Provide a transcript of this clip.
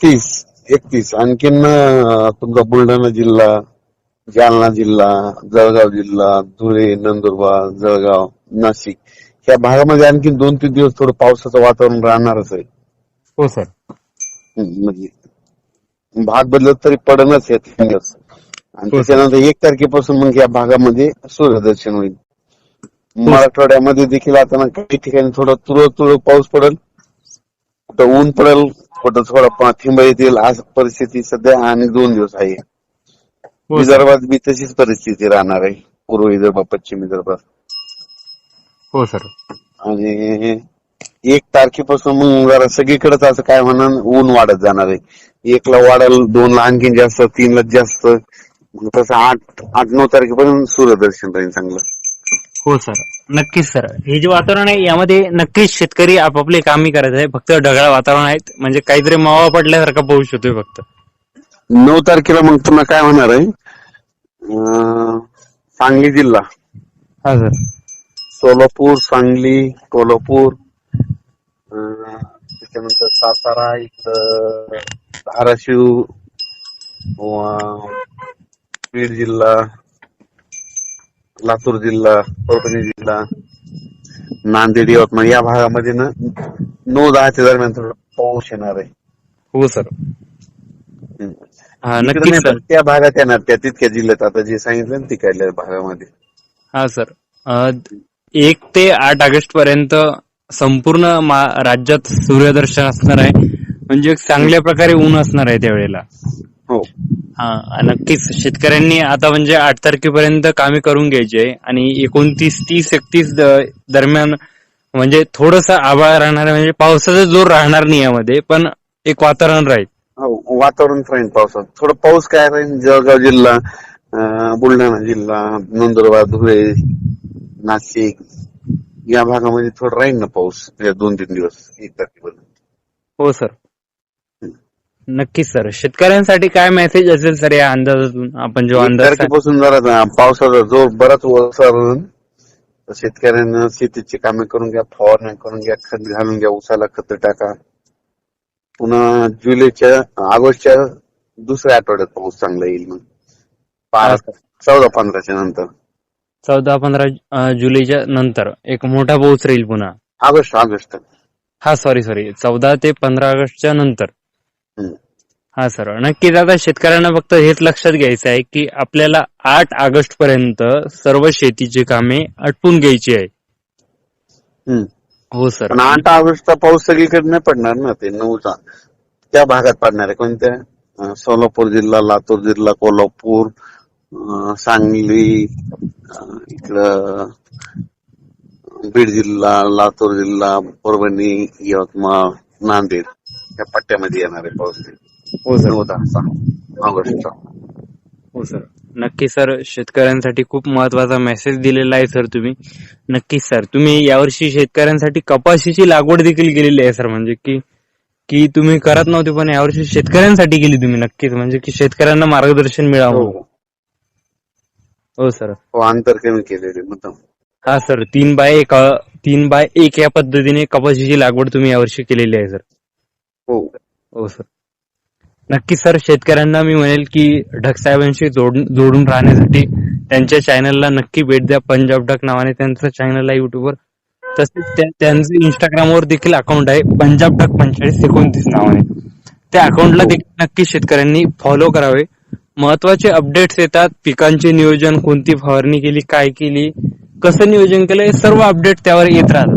एकतीस एकतीस. आणखीन तुमचा बुलढाणा जिल्हा जालना जिल्हा जळगाव जिल्हा धुळे नंदुरबार जळगाव नाशिक. या भागामध्ये आणखीन दोन तीन दिवस थोडं पावसाचं वातावरण राहणारच आहे. हो सर. म्हणजे भाग बदलत तरी पडणच आहे तीन दिवस. आणि हो, त्याच्यानंतर एक तारखेपासून मग या भागामध्ये सूर्यदर्शन होईल. मराठवाड्यामध्ये देखील आता काही ठिकाणी थोडं तुरळक तुरळक पाऊस पडेल. कुठं ऊन पडेल. थोडा पा- थिंब येतील आज परिस्थिती सध्या आणि दोन दिवस आहे. हो. विदर्भात बी तशीच परिस्थिती राहणार आहे. पूर्व विदर्भ पश्चिम विदर्भात हो सर. आणि एक तारखेपासून मग जरा सगळीकडेच असं काय म्हणा ऊन वाढत जाणार आहे. एकला वाढेल दोनला आणखीन जास्त तीनला जास्त. तसं आठ आठ नऊ तारखेपर्यंत सूर्यदर्शन राहील चांगलं. हो सर. नक्कीच सर. हे जे वातावरण आहे यामध्ये नक्कीच शेतकरी आपापले कामी करत आहे फक्त ढगाळ वातावरण आहे. म्हणजे काहीतरी मावा पडल्यासारखा पाऊस होतोय फक्त. नऊ तारखेला मग पुन्हा काय होणार आहे? अं, सांगली जिल्हा. हा सर. सोलापूर सांगली कोल्हापूर अं, त्याच्यानंतर सातारा इथं धाराशिव बीड जिल्हा लातूर जिल्हा परभणी जिल्हा नांदेड यवतमाळ या भागामध्ये ना नऊ दहाच्या दरम्यान थोडा पाऊस येणार आहे. हो सर. हा इकडे नक्कीच नाही, सर. पण त्या भागात येणार त्या तितक्या जिल्ह्यात. आता जे सांगितलं ना तिकडल्या भागामध्ये. हा सर. अ, एक ते आठ ऑगस्ट पर्यंत संपूर्ण मा- राज्यात सूर्यदर्शन असणार आहे. म्हणजे एक चांगल्या प्रकारे ऊन असणार आहे त्यावेळेला. हो. हा नक्कीच. शेतकऱ्यांनी आता म्हणजे आठ तारखेपर्यंत कामे करून घ्यायची आहे आणि एकोणतीस तीस एकतीस दरम्यान म्हणजे थोडस आभाळ राहणार म्हणजे पावसाचा जोर राहणार नाही यामध्ये पण एक वातावरण राहील. हो वातावरण राहील पावसात थोडं पाऊस काय राहील? जळगाव जिल्हा बुलढाणा जिल्हा नंदुरबार धुळे नाशिक या भागामध्ये थोडं राहील ना पाऊस या दोन तीन दिवस एक तारखेपर्यंत. हो सर. नक्कीच सर. शेतकऱ्यांसाठी काय मेसेज असेल सर या अंदाजातून? आपण जो अंदाज तारखेपासून जरा जा- पावसाचा जोर बराच ओसरून शेतकऱ्यांना शेतीची कामे करून घ्या फवारण्या करून घ्या खत घालून घ्या उसाला खत टाका. पुन्हा जुलैच्या ऑगस्टच्या दुसऱ्या आठवड्यात पाऊस चांगला येईल मग चौदा पंधराच्या नंतर. चौदा पंधरा जुलैच्या नंतर. एक मोठा पाऊस राहील पुन्हा. August August. हा सॉरी सॉरी चौदा ते पंधरा ऑगस्टच्या नंतर. हा सर. नक्कीच आता शेतकऱ्यांना फक्त हेच लक्षात घ्यायचं आहे की आपल्याला आठ ऑगस्ट पर्यंत सर्व शेतीची कामे आटपून घ्यायची आहे. हो सर. पण आठ ऑगस्टचा पाऊस सगळीकडे नाही पडणार ना ते नऊचा. त्या भागात पडणार आहे. कोणत्या? सोलापूर जिल्हा लातूर जिल्हा कोल्हापूर सांगली इकडं बीड जिल्हा लातूर जिल्हा परभणी यवतमाळ नांदेड. या पट्ट्यामध्ये येणार आहे पाऊस. हो नऊ ऑगस्टचा हो सर. नक्की सर शेतकऱ्यांसाठी खूप महत्त्वाचा मेसेज दिलेला आहे सर तुम्ही. नक्कीच सर तुम्ही यावर्षी शेतकऱ्यांसाठी कपाशीची लागवड देखील केलेली आहे सर. म्हणजे की की तुम्ही करत नव्हते पण यावर्षी शेतकऱ्यांसाठी केली तुम्ही नक्कीच. म्हणजे की शेतकऱ्यांना मार्गदर्शन मिळावं हो. हो सर. हो अंतर कमी केलेले मुद्दाम. हा सर तीन बाय एक तीन बाय एक या पद्धतीने कपाशीची लागवड तुम्ही यावर्षी केलेली आहे सर. हो. हो सर. नक्की सर शेतकऱ्यांना मी म्हणेल की ढग साहेबांशी जोडून राहण्यासाठी त्यांच्या चॅनलला नक्की भेट द्या. पंजाब ढग नावाने त्यांचं चॅनल आहे युट्यूबवर तसेच त्यांचं इंस्टाग्रामवर देखील अकाउंट आहे. पंजाब ढग पंचेचाळीस एकोणतीस नावाने. त्या अकाउंटला देखील नक्की शेतकऱ्यांनी फॉलो करावे. महत्त्वाचे अपडेट्स येतात. पिकांचे नियोजन कोणती फवारणी केली काय केली कसं नियोजन केलं हे सर्व अपडेट त्यावर येत राहतात.